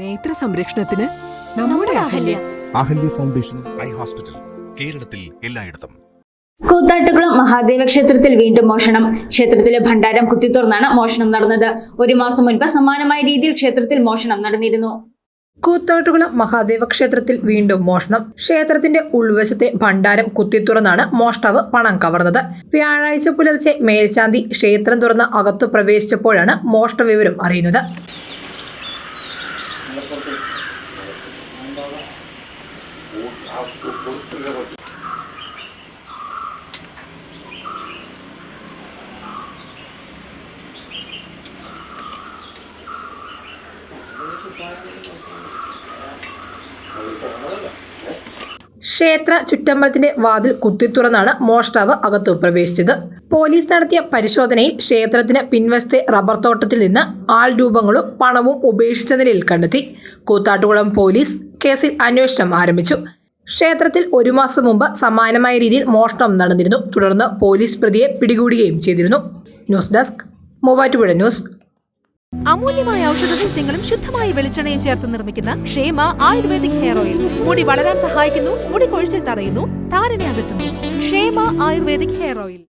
നേത്ര സംരക്ഷണത്തിന് നമ്മുടെ Ahalia. Ahalia. Foundation eye hospital കേരളത്തിൽ എല്ലായിടത്തും. കൂത്താട്ടുകുളം മഹാദേവ ക്ഷേത്രത്തിൽ വീണ്ടും മോഷണം. ക്ഷേത്രത്തിലെ ഭണ്ഡാരം കുത്തിത്തുറന്നാണ് മോഷണം നടന്നത്. ഒരു മാസം മുൻപ് സമാനമായ രീതിയിൽ ക്ഷേത്രത്തിൽ മോഷണം നടന്നിരുന്നു. കൂത്താട്ടുകുളം മഹാദേവ ക്ഷേത്രത്തിൽ വീണ്ടും മോഷണം. ക്ഷേത്രത്തിന്റെ ഉൾവശത്തെ ഭണ്ഡാരം കുത്തിത്തുറന്നാണ് മോഷ്ടാവ് പണം കവർന്നത്. വ്യാഴാഴ്ച പുലർച്ചെ മേൽശാന്തി ക്ഷേത്രം തുറന്ന് അകത്തു പ്രവേശിച്ചപ്പോഴാണ് മോഷ്ട വിവരം അറിയുന്നത്. ക്ഷേത്ര ചുറ്റമ്പലത്തിന്റെ വാതിൽ കുത്തിത്തുറന്നാണ് മോഷ്ടാവ് അകത്തു പ്രവേശിച്ചത്. പോലീസ് നടത്തിയ പരിശോധനയിൽ ക്ഷേത്രത്തിന് പിൻവശത്തെ റബ്ബർ തോട്ടത്തിൽ നിന്ന് ആൾ രൂപങ്ങളും പണവും ഉപേക്ഷിച്ച നിലയിൽ കണ്ടെത്തി. കൂത്താട്ടുകുളം പോലീസ് കേസിൽ അന്വേഷണം ആരംഭിച്ചു. ക്ഷേത്രത്തിൽ ഒരു മാസം മുമ്പ് സമാനമായ രീതിയിൽ മോഷണം നടന്നിരുന്നു. തുടർന്ന് പോലീസ് പ്രതിയെ പിടികൂടുകയും ചെയ്തിരുന്നു. News desk Muvattupuzha news. അമൂല്യമായ ഔഷധ സസ്യങ്ങളും ശുദ്ധമായ വെളിച്ചെണ്ണയും ചേർത്ത് നിർമ്മിക്കുന്ന ക്ഷേമ ആയുർവേദിക് ഹെയർ ഓയിൽ. മുടി വളരാൻ സഹായിക്കുന്നു മുടി കൊഴിച്ചിൽ തടയുന്നു താരനെ അകറ്റുന്നു. ക്ഷേമ ആയുർവേദിക് ഹെയർ ഓയിൽ.